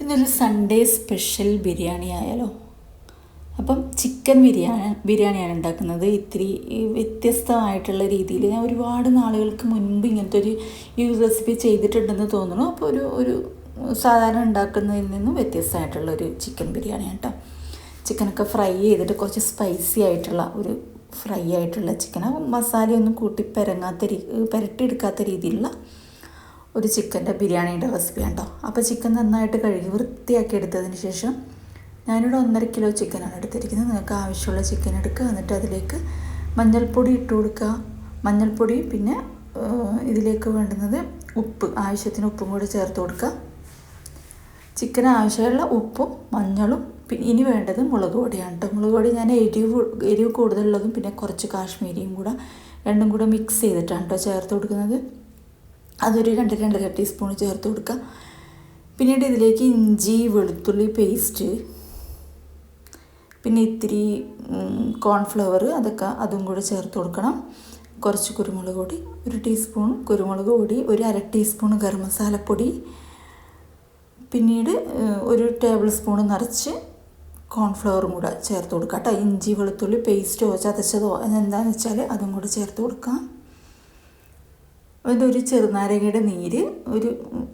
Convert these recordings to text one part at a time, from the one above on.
ഇന്നൊരു Sunday special biryani ആയാലോ? അപ്പം ചിക്കൻ ബിരിയാണി ബിരിയാണിയാണ് ഉണ്ടാക്കുന്നത്. ഇത്തിരി വ്യത്യസ്തമായിട്ടുള്ള രീതിയിൽ ഞാൻ ഒരുപാട് നാളുകൾക്ക് മുൻപ് ഇങ്ങനത്തെ ഒരു ഈ റെസിപ്പി ചെയ്തിട്ടുണ്ടെന്ന് തോന്നുന്നു. അപ്പോൾ ഒരു ഒരു സാധാരണ ഉണ്ടാക്കുന്നതിൽ നിന്നും വ്യത്യസ്തമായിട്ടുള്ള ഒരു ചിക്കൻ ബിരിയാണി കേട്ടോ ചിക്കനൊക്കെ ഫ്രൈ ചെയ്തിട്ട് കുറച്ച് സ്പൈസി ആയിട്ടുള്ള ഒരു ഫ്രൈ ആയിട്ടുള്ള ചിക്കൻ മസാലയൊന്നും കൂട്ടി പെരങ്ങാത്ത രീ പുരട്ടിയെടുക്കാത്ത രീതിയിലുള്ള ഒരു ചിക്കന്റെ ബിരിയാണീന്റെ റെസിപ്പി ഉണ്ടോ അപ്പോൾ ചിക്കൻ നന്നായിട്ട് കഴുകി വൃത്തിയാക്കി എടുത്തതിന് ശേഷം ഞാനിവിടെ ഒന്നര കിലോ ചിക്കനാണ് എടുത്തിരിക്കുന്നത്. നിങ്ങൾക്ക് ആവശ്യമുള്ള ചിക്കൻ എടുക്കുക. എന്നിട്ട് അതിലേക്ക് മഞ്ഞൾപ്പൊടി ഇട്ട് കൊടുക്കുക. മഞ്ഞൾപ്പൊടി പിന്നെ ഇതിലേക്ക് വേണ്ടുന്നത് ഉപ്പ് ആവശ്യത്തിന് ഉപ്പും കൂടി ചേർത്ത് കൊടുക്കുക. ചിക്കന് ആവശ്യമുള്ള ഉപ്പും മഞ്ഞളും പിന്നെ ഇനി വേണ്ടത് മുളക് പൊടിയാണ് കേട്ടോ. മുളക് പൊടി ഞാൻ എരിവ് എരിവ് കൂടുതലുള്ളതും പിന്നെ കുറച്ച് കാശ്മീരിയും കൂടെ രണ്ടും കൂടെ മിക്സ് ചെയ്തിട്ടാണ് കേട്ടോ ചേർത്ത് കൊടുക്കുന്നത്. അതൊരു രണ്ട് രണ്ടര ടീസ്പൂൺ ചേർത്ത് കൊടുക്കുക. പിന്നീട് ഇതിലേക്ക് ഇഞ്ചി വെളുത്തുള്ളി പേസ്റ്റ് പിന്നെ ഇത്തിരി കോൺഫ്ലവർ അതൊക്കെ അതും കൂടി ചേർത്ത് കൊടുക്കണം. കുറച്ച് കുരുമുളക് പൊടി ഒരു ടീസ്പൂൺ കുരുമുളക് പൊടി ഒരു അര ടീസ്പൂൺ ഗരം മസാലപ്പൊടി പിന്നീട് ഒരു ടേബിൾ സ്പൂൺ നിറച്ച് കോൺഫ്ലവറും കൂടെ ചേർത്ത് കൊടുക്കുക കേട്ടോ. ഇഞ്ചി വെളുത്തുള്ളി പേസ്റ്റോ ചതച്ചതോ എന്താണെന്ന് വെച്ചാൽ അതും കൂടെ ചേർത്ത് കൊടുക്കാം. ഒരു ചെറുനാരങ്ങയുടെ നീര് ഒരു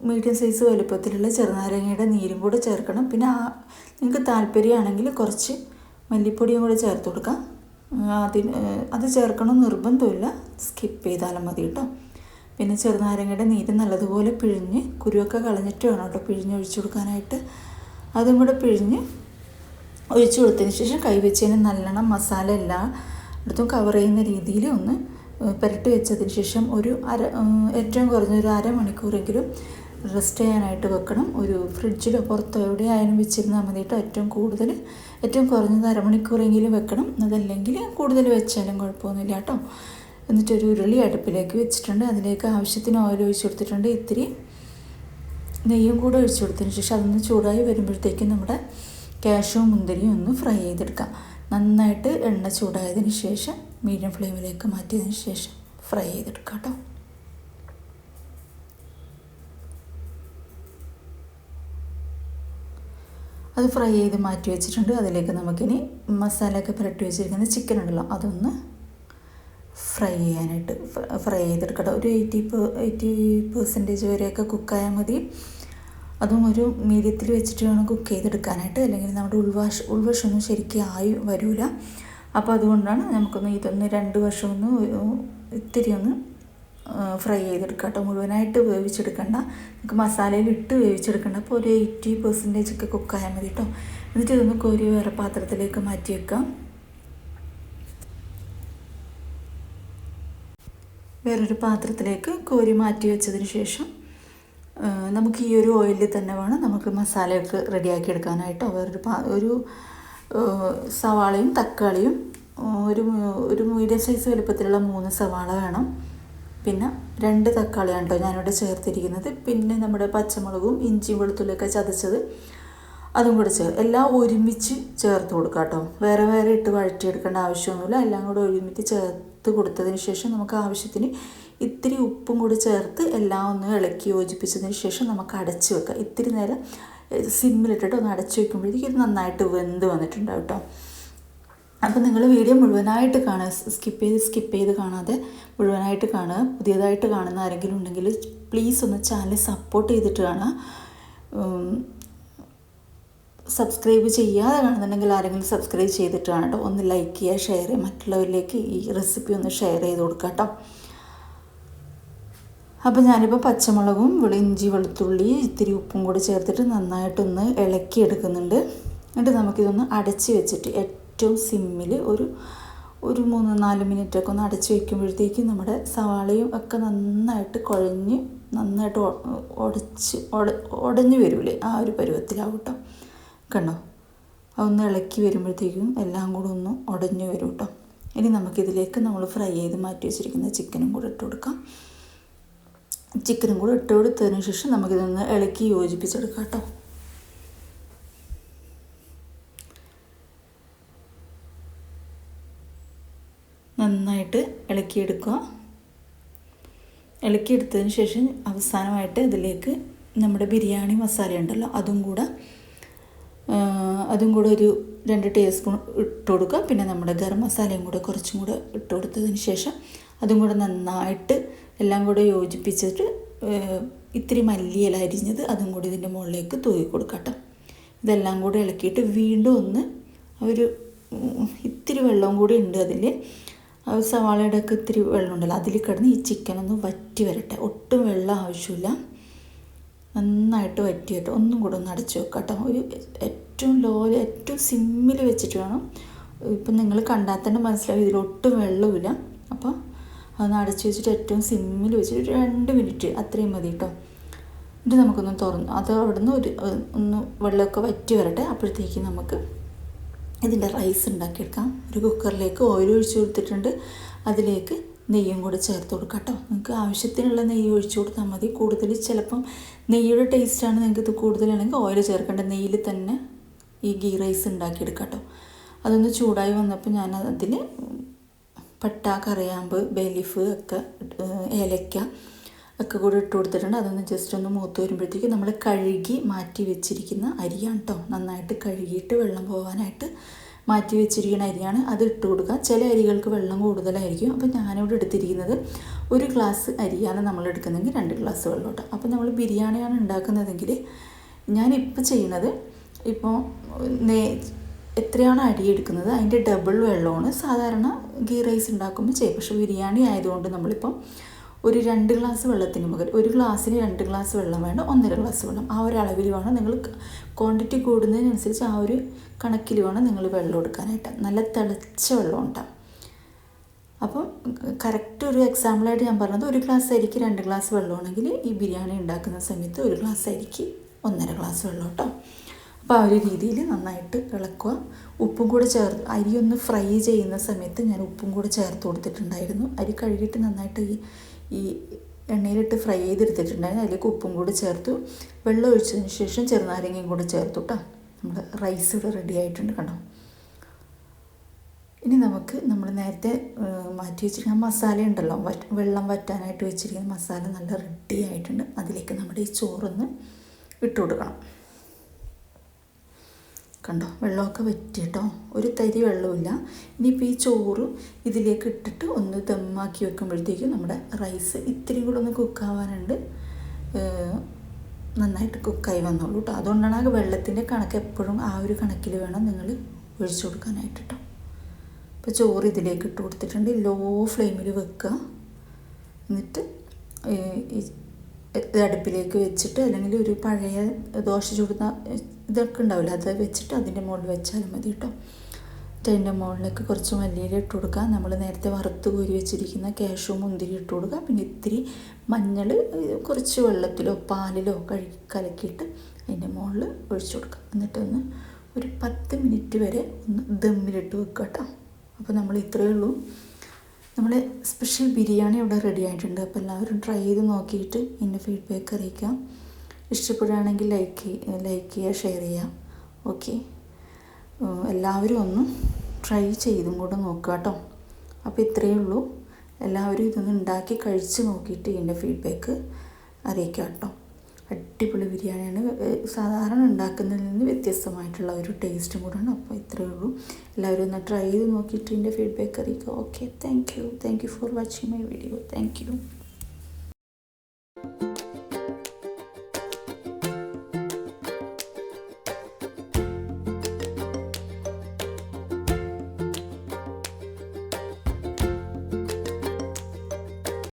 മീഡിയം സൈസ് വലുപ്പത്തിലുള്ള ചെറുനാരങ്ങയുടെ നീരും കൂടെ ചേർക്കണം. പിന്നെ ആ നിങ്ങൾക്ക് താല്പര്യമാണെങ്കിൽ കുറച്ച് മല്ലിപ്പൊടിയും കൂടെ ചേർത്ത് കൊടുക്കാം. അതിന് അത് ചേർക്കണം നിർബന്ധമില്ല. സ്കിപ്പ് ചെയ്താലും മതി കേട്ടോ. പിന്നെ ചെറുനാരങ്ങയുടെ നീര് നല്ലതുപോലെ പിഴിഞ്ഞ് കുരുവൊക്കെ കളഞ്ഞിട്ട് വേണം കേട്ടോ പിഴിഞ്ഞ് ഒഴിച്ചു കൊടുക്കാനായിട്ട്. അതും കൂടെ പിഴിഞ്ഞ് ഒഴിച്ചു കൊടുത്തതിന് ശേഷം കൈവച്ചതിന് നല്ലോണം മസാല എല്ലാം ഇടത്തും കവർ ചെയ്യുന്ന രീതിയിൽ ഒന്ന് പുരട്ടി വെച്ചതിന് ശേഷം ഒരു അര ഏറ്റവും കുറഞ്ഞ ഒരു അരമണിക്കൂറെങ്കിലും റെസ്റ്റ് ചെയ്യാനായിട്ട് വെക്കണം. ഒരു ഫ്രിഡ്ജിലോ പുറത്തോ എവിടെയായാലും വെച്ചിരുന്നാൽ മതിയിട്ട് ഏറ്റവും കൂടുതൽ ഏറ്റവും കുറഞ്ഞത് അരമണിക്കൂറെങ്കിലും വെക്കണം. അതല്ലെങ്കിൽ കൂടുതൽ വെച്ചാലും കുഴപ്പമൊന്നുമില്ല കേട്ടോ. എന്നിട്ടൊരു ഉരുളി അടുപ്പിലേക്ക് വെച്ചിട്ടുണ്ട്. അതിലേക്ക് ആവശ്യത്തിന് ഓയിൽ ഒഴിച്ച് കൊടുത്തിട്ടുണ്ട്. ഇത്തിരി നെയ്യും കൂടെ ഒഴിച്ചു കൊടുത്തതിന് ശേഷം അതൊന്ന് ചൂടായി വരുമ്പോഴത്തേക്കും നമ്മുടെ കാഷ്യവും മുന്തിരിയും ഒന്ന് ഫ്രൈ ചെയ്തെടുക്കാം. നന്നായിട്ട് എണ്ണ ചൂടായതിന് ശേഷം മീഡിയം ഫ്ലെയിമിലേക്ക് മാറ്റിയതിന് ശേഷം ഫ്രൈ ചെയ്തെടുക്കാം കേട്ടോ അത് ഫ്രൈ ചെയ്ത് മാറ്റി വെച്ചിട്ടുണ്ട്. അതിലേക്ക് നമുക്കിനി മസാലയൊക്കെ പുരട്ടി വെച്ചിരിക്കുന്ന ചിക്കൻ ഉണ്ടല്ലോ അതൊന്ന് ഫ്രൈ ചെയ്യാനായിട്ട് ഫ്രൈ ചെയ്തെടുക്കട്ടെ. ഒരു എയ്റ്റി എയ്റ്റി പെർസെന്റേജ് വരെയൊക്കെ കുക്കായാൽ മതി. അതും ഒരു മീഡിയത്തിൽ വെച്ചിട്ട് വേണം കുക്ക് ചെയ്തെടുക്കാനായിട്ട്. അല്ലെങ്കിൽ നമ്മുടെ ഉൾവാഷ് ഉൾവശമൊന്നും ശരിക്കും ആയി വരില്ല അപ്പോൾ അതുകൊണ്ടാണ് നമുക്കൊന്ന് ഇതൊന്ന് രണ്ട് വർഷം ഒന്ന് ഇത്തിരി ഒന്ന് ഫ്രൈ ചെയ്തെടുക്കാം കേട്ടോ. മുഴുവനായിട്ട് വേവിച്ചെടുക്കണ്ട. നമുക്ക് മസാലയിൽ ഇട്ട് വേവിച്ചെടുക്കണ്ട. അപ്പോൾ ഒരു എയ്റ്റി പെർസെന്റേജ് ഒക്കെ കുക്കായാൽ മതി കേട്ടോ. എന്നിട്ട് ഇതൊന്ന് കോരി വേറെ പാത്രത്തിലേക്ക് മാറ്റി വെക്കാം. വേറൊരു പാത്രത്തിലേക്ക് കോരി മാറ്റി വെച്ചതിന് ശേഷം നമുക്ക് ഈ ഒരു ഓയിലിൽ തന്നെ വേണം നമുക്ക് മസാലയൊക്കെ റെഡിയാക്കി എടുക്കാനായിട്ടോ. വേറൊരു ഒരു സവാളയും തക്കാളിയും ഒരു ഒരു മീഡിയം സൈസ് വലുപ്പത്തിലുള്ള മൂന്ന് സവാള വേണം. പിന്നെ രണ്ട് തക്കാളിയാണ് കേട്ടോ ഞാനിവിടെ ചേർത്തിരിക്കുന്നത്. പിന്നെ നമ്മുടെ പച്ചമുളകും ഇഞ്ചിയും വെളുത്തുള്ളിയൊക്കെ ചതച്ചത് അതും കൂടെ ചേർ എല്ലാം ഒരുമിച്ച് ചേർത്ത് കൊടുക്കുക കേട്ടോ വേറെ വേറെ ഇട്ട് വഴറ്റിയെടുക്കേണ്ട ആവശ്യമൊന്നുമില്ല. എല്ലാം കൂടെ ഒരുമിച്ച് ചേർത്ത് കൊടുത്തതിന് ശേഷം നമുക്ക് ആവശ്യത്തിന് ഇത്തിരി ഉപ്പും കൂടി ചേർത്ത് എല്ലാം ഒന്ന് ഇളക്കി യോജിപ്പിച്ചതിന് ശേഷം നമുക്ക് അടച്ചു വെക്കാം. ഇത്തിരി നേരം സിമ്മിലിട്ടിട്ട് ഒന്ന് അടച്ചു വെക്കുമ്പോഴത്തേക്ക് ഇത് നന്നായിട്ട് വെന്ത് വന്നിട്ടുണ്ടാവും കേട്ടോ. അപ്പോൾ നിങ്ങൾ വീഡിയോ മുഴുവനായിട്ട് കാണുക. സ്കിപ്പ് ചെയ്ത് സ്കിപ്പ് ചെയ്ത് കാണാതെ മുഴുവനായിട്ട് കാണുക. പുതിയതായിട്ട് കാണുന്ന ആരെങ്കിലും ഉണ്ടെങ്കിൽ പ്ലീസ് ഒന്ന് ചാനൽ സപ്പോർട്ട് ചെയ്തിട്ട് കാണുക. സബ്സ്ക്രൈബ് ചെയ്യാതെ കാണുന്നുണ്ടെങ്കിൽ ആരെങ്കിലും സബ്സ്ക്രൈബ് ചെയ്തിട്ട് കാണട്ടോ ഒന്ന് ലൈക്ക് ചെയ്യുക ഷെയർ ചെയ്യുക. മറ്റുള്ളവരിലേക്ക് ഈ റെസിപ്പി ഒന്ന് ഷെയർ ചെയ്ത് കൊടുക്കാം കേട്ടോ. അപ്പോൾ ഞാനിപ്പോൾ പച്ചമുളകും ഇഞ്ചി വെളുത്തുള്ളി ഇത്തിരി ഉപ്പും കൂടി ചേർത്തിട്ട് നന്നായിട്ടൊന്ന് ഇളക്കി എടുക്കുന്നുണ്ട് എന്നിട്ട് നമുക്കിതൊന്ന് അടച്ച് വെച്ചിട്ട് ഏറ്റവും സിമ്മിൽ ഒരു ഒരു മൂന്ന് നാല് മിനിറ്റൊക്കെ ഒന്ന് അടച്ച് വയ്ക്കുമ്പോഴത്തേക്കും നമ്മുടെ സവാളയും ഒക്കെ നന്നായിട്ട് കുഴഞ്ഞ് നന്നായിട്ട് ഉടച്ച് ഉടഞ്ഞു വരൂലേ? ആ ഒരു പരുവത്തിലാവും കേട്ടോ കണ്ടോ? അതൊന്ന് ഇളക്കി വരുമ്പോഴത്തേക്കും എല്ലാം കൂടെ ഒന്ന് ഉടഞ്ഞു വരും കേട്ടോ ഇനി നമുക്കിതിലേക്ക് നമ്മൾ ഫ്രൈ ചെയ്ത് മാറ്റി വെച്ചിരിക്കുന്ന ചിക്കനും കൂടെ ഇട്ട് കൊടുക്കാം. ചിക്കനും കൂടെ ഇട്ട് കൊടുത്തതിന് ശേഷം നമുക്കിതൊന്ന് ഇളക്കി യോജിപ്പിച്ചെടുക്കാം കേട്ടോ നന്നായിട്ട് ഇളക്കിയെടുക്കുക. ഇളക്കിയെടുത്തതിന് ശേഷം അവസാനമായിട്ട് ഇതിലേക്ക് നമ്മുടെ ബിരിയാണി മസാല ഉണ്ടല്ലോ അതും കൂടെ അതും കൂടെ ഒരു രണ്ട് ടീസ്പൂൺ സ്പൂൺ ഇട്ട് കൊടുക്കുക. പിന്നെ നമ്മുടെ ഗരം മസാലയും കൂടെ കുറച്ചും കൂടെ ഇട്ട് കൊടുത്തതിന് ശേഷം അതും കൂടെ നന്നായിട്ട് എല്ലാം കൂടെ യോജിപ്പിച്ചിട്ട് ഇത്തിരി മല്ലിയില അരിഞ്ഞത് അതും കൂടി ഇതിന്റെ മുകളിലേക്ക് തൂക്കി കൊടുക്കട്ടോ. ഇതെല്ലാം കൂടി ഇളക്കിയിട്ട് വീണ്ടും ഒന്ന് ഒരു ഇത്തിരി വെള്ളവും കൂടി ഉണ്ട് അതിൽ സവാളയുടെ ഒക്കെ ഇത്തിരി വെള്ളമുണ്ടല്ലോ അതിൽ കിടന്ന് ഈ ചിക്കൻ ഒന്ന് വറ്റി വരട്ടെ. ഒട്ടും വെള്ളം ആവശ്യമില്ല. നന്നായിട്ട് വറ്റിയിട്ട് ഒന്നും കൂടെ ഒന്ന് അടച്ചു വെക്കാം കേട്ടോ ഒരു ഏറ്റവും ലോയിൽ ഏറ്റവും സിമ്മിൽ വെച്ചിട്ട് വേണം. ഇപ്പം നിങ്ങൾ കണ്ടാൽ തന്നെ മനസ്സിലാവും ഇതിലൊട്ടും വെള്ളമില്ല അപ്പോൾ അതൊന്ന് അടച്ചു വെച്ചിട്ട് ഏറ്റവും സിമ്മിൽ വെച്ചിട്ട് രണ്ട് മിനിറ്റ് അത്രയും മതി കേട്ടോ എന്നിട്ട് നമുക്കൊന്ന് തുറന്നു. അത് അവിടെ നിന്ന് ഒരു ഒന്ന് വെള്ളമൊക്കെ വറ്റി വരട്ടെ. അപ്പോഴത്തേക്ക് നമുക്ക് ഇതിന്റെ റൈസ് ഉണ്ടാക്കിയെടുക്കാം. ഒരു കുക്കറിലേക്ക് ഓയിൽ ഒഴിച്ച് കൊടുത്തിട്ടുണ്ട്. അതിലേക്ക് നെയ്യും കൂടെ ചേർത്ത് കൊടുക്കാം കേട്ടോ നിങ്ങൾക്ക് ആവശ്യത്തിനുള്ള നെയ്യ് ഒഴിച്ചു കൊടുത്താൽ മതി. കൂടുതൽ ചിലപ്പം നെയ്യുടെ ടേസ്റ്റാണ് നിങ്ങൾക്ക് ഇത് കൂടുതലാണെങ്കിൽ ഓയിൽ ചേർക്കേണ്ട. നെയ്യിൽ തന്നെ ഈ ഗീ റൈസ് ഉണ്ടാക്കിയെടുക്കാം കേട്ടോ അതൊന്ന് ചൂടായി വന്നപ്പോൾ ഞാൻ അതിൽ പട്ട കറിയാമ്പ് ബേലീഫ് ഒക്കെ ഏലക്ക ഒക്കെ കൂടി ഇട്ട് കൊടുത്തിട്ടുണ്ട്. അതൊന്ന് ജസ്റ്റ് ഒന്ന് മൂത്ത് വരുമ്പോഴത്തേക്ക് നമ്മൾ കഴുകി മാറ്റി വെച്ചിരിക്കുന്ന അരിയാണ് കേട്ടോ നന്നായിട്ട് കഴുകിയിട്ട് വെള്ളം പോകാനായിട്ട് മാറ്റി വെച്ചിരിക്കുന്ന അരിയാണ് അത് ഇട്ട് കൊടുക്കുക. ചില അരികൾക്ക് വെള്ളം കൂടുതലായിരിക്കും. അപ്പോൾ ഞാനിവിടെ എടുത്തിരിക്കുന്നത് ഒരു ഗ്ലാസ് അരിയാണ് നമ്മൾ എടുക്കുന്നതെങ്കിൽ രണ്ട് ഗ്ലാസ് വെള്ളം കേട്ടോ അപ്പോൾ നമ്മൾ ബിരിയാണിയാണ് ഉണ്ടാക്കുന്നതെങ്കിൽ ഞാനിപ്പോൾ ചെയ്യുന്നത് ഇപ്പോൾ നേ എത്രയാണ് അരി എടുക്കുന്നത് അതിന്റെ ഡബിൾ വെള്ളമാണ് സാധാരണ ഗീ റൈസ് ഉണ്ടാക്കുമ്പോൾ ചെയ്യും. പക്ഷേ ബിരിയാണി ആയതുകൊണ്ട് നമ്മളിപ്പം ഒരു രണ്ട് ഗ്ലാസ് വെള്ളത്തിന് പകരം ഒരു ഗ്ലാസ്സിന് രണ്ട് ഗ്ലാസ് വെള്ളം വേണ്ട ഒന്നര ഗ്ലാസ് വെള്ളം. ആ ഒരു അളവിൽ വേണം നിങ്ങൾ ക്വാണ്ടിറ്റി കൂടുന്നതിനനുസരിച്ച് ആ ഒരു കണക്കിൽ വേണം നിങ്ങൾ വെള്ളം എടുക്കാനായിട്ട്. നല്ല തിളച്ച വെള്ളം ഉണ്ടാവും അപ്പം കറക്റ്റ് ഒരു എക്സാമ്പിളായിട്ട് ഞാൻ പറഞ്ഞത് ഒരു ഗ്ലാസ് അരിക്ക് രണ്ട് ഗ്ലാസ് വെള്ളമാണെങ്കിൽ ഈ ബിരിയാണി ഉണ്ടാക്കുന്ന സമയത്ത് ഒരു ഗ്ലാസ് അരിക്ക് ഒന്നര ഗ്ലാസ് വെള്ളം കേട്ടോ അപ്പോൾ ആ ഒരു രീതിയിൽ നന്നായിട്ട് ഇളക്കുക. ഉപ്പും കൂടെ ചേർത്ത് അരി ഒന്ന് ഫ്രൈ ചെയ്യുന്ന സമയത്ത് ഞാൻ ഉപ്പും കൂടെ ചേർത്ത് കൊടുത്തിട്ടുണ്ടായിരുന്നു. അരി കഴുകിയിട്ട് നന്നായിട്ട് ഈ ഈ എണ്ണയിലിട്ട് ഫ്രൈ ചെയ്തെടുത്തിട്ടുണ്ടായിരുന്നു. അതിലേക്ക് ഉപ്പും കൂടി ചേർത്തു. വെള്ളം ഒഴിച്ചതിന് ശേഷം ചെറുനാരങ്ങയും കൂടെ ചേർത്തു കേട്ടോ നമ്മുടെ റൈസ് ഇവിടെ റെഡി ആയിട്ടുണ്ട് കണ്ടോ? ഇനി നമുക്ക് നമ്മൾ നേരത്തെ മാറ്റി വെച്ചിരിക്കുന്ന മസാല ഉണ്ടല്ലോ. വെള്ളം വറ്റാനായിട്ട് വെച്ചിരിക്കുന്ന മസാല നല്ല റെഡി ആയിട്ടുണ്ട്. അതിലേക്ക് നമ്മുടെ ഈ ചോറൊന്ന് ഇട്ട് കൊടുക്കണം കണ്ടോ? വെള്ളമൊക്കെ വറ്റിയിട്ടോ ഒരു തരി വെള്ളമില്ല ഇനിയിപ്പോൾ ഈ ചോറ് ഇതിലേക്ക് ഇട്ടിട്ട് ഒന്ന് ദമ്മാക്കി വെക്കുമ്പോഴത്തേക്കും നമ്മുടെ റൈസ് ഇത്തിരി കൂടെ ഒന്ന് കുക്കാവാനുണ്ട് നന്നായിട്ട് കുക്കായി വന്നോളൂ കേട്ടോ. അതുകൊണ്ടാണ് ആ വെള്ളത്തിന്റെ കണക്ക് എപ്പോഴും ആ ഒരു കണക്കിൽ വേണം നിങ്ങൾ ഒഴിച്ചു കൊടുക്കാനായിട്ട് കേട്ടോ. ഇപ്പോൾ ചോറ് ഇതിലേക്ക് ഇട്ട് കൊടുത്തിട്ടുണ്ട്. ലോ ഫ്ലെയിമിൽ വെക്കുക. എന്നിട്ട് അടുപ്പിലേക്ക് വെച്ചിട്ട് അല്ലെങ്കിൽ ഒരു പഴയ ദോശ ചുടുന്ന ഇതൊക്കെ ഉണ്ടാവില്ല. അത് വെച്ചിട്ട് അതിന്റെ മുകളിൽ വെച്ചാൽ മതി കേട്ടോ. അതിന്റെ മുകളിലേക്ക് കുറച്ച് മല്ലിയില ഇട്ട് കൊടുക്കുക. നമ്മൾ നേരത്തെ വറുത്ത് കോരി വെച്ചിരിക്കുന്ന കാഷ്യൂ മുന്തിരി ഇട്ട് കൊടുക്കുക. പിന്നെ ഇത്തിരി മഞ്ഞൾ കുറച്ച് വെള്ളത്തിലോ പാലിലോ കഴുകി കലക്കിയിട്ട് അതിന്റെ മുകളിൽ ഒഴിച്ചു കൊടുക്കുക. എന്നിട്ടൊന്ന് ഒരു പത്ത് മിനിറ്റ് വരെ ഒന്ന് ദമ്മിലിട്ട് വെക്കുക കേട്ടോ. അപ്പോൾ നമ്മൾ ഇത്രയേ ഉള്ളൂ. നമ്മൾ സ്പെഷ്യൽ ബിരിയാണി ഇവിടെ റെഡി ആയിട്ടുണ്ട്. അപ്പോൾ എല്ലാവരും ട്രൈ ചെയ്ത് നോക്കിയിട്ട് എന്റെ ഫീഡ്ബാക്ക് അറിയിക്കാം ഇഷ്ടപ്പെടുകയാണെങ്കിൽ ലൈക്ക് ലൈക്ക് ചെയ്യുക ഷെയർ ചെയ്യുക. ഓക്കെ എല്ലാവരും ഒന്ന് ട്രൈ ചെയ്തും കൂടെ നോക്കുക കേട്ടോ. അപ്പോൾ ഇത്രയേ ഉള്ളൂ. എല്ലാവരും ഇതൊന്ന് ഉണ്ടാക്കി കഴിച്ച് നോക്കിയിട്ട് ഇതിന്റെ ഫീഡ്ബാക്ക് അറിയിക്കുക കേട്ടോ. അടിപൊളി ബിരിയാണിയാണ്. സാധാരണ ഉണ്ടാക്കുന്നതിൽ നിന്ന് വ്യത്യസ്തമായിട്ടുള്ള ഒരു ടേസ്റ്റും കൂടെയാണ് അപ്പോൾ ഇത്രയേ ഉള്ളൂ. എല്ലാവരും ഒന്ന് ട്രൈ ചെയ്ത് നോക്കിയിട്ട് ഇതിന്റെ ഫീഡ്ബാക്ക് അറിയിക്കുക. Okay thank you thank you for watching my video thank you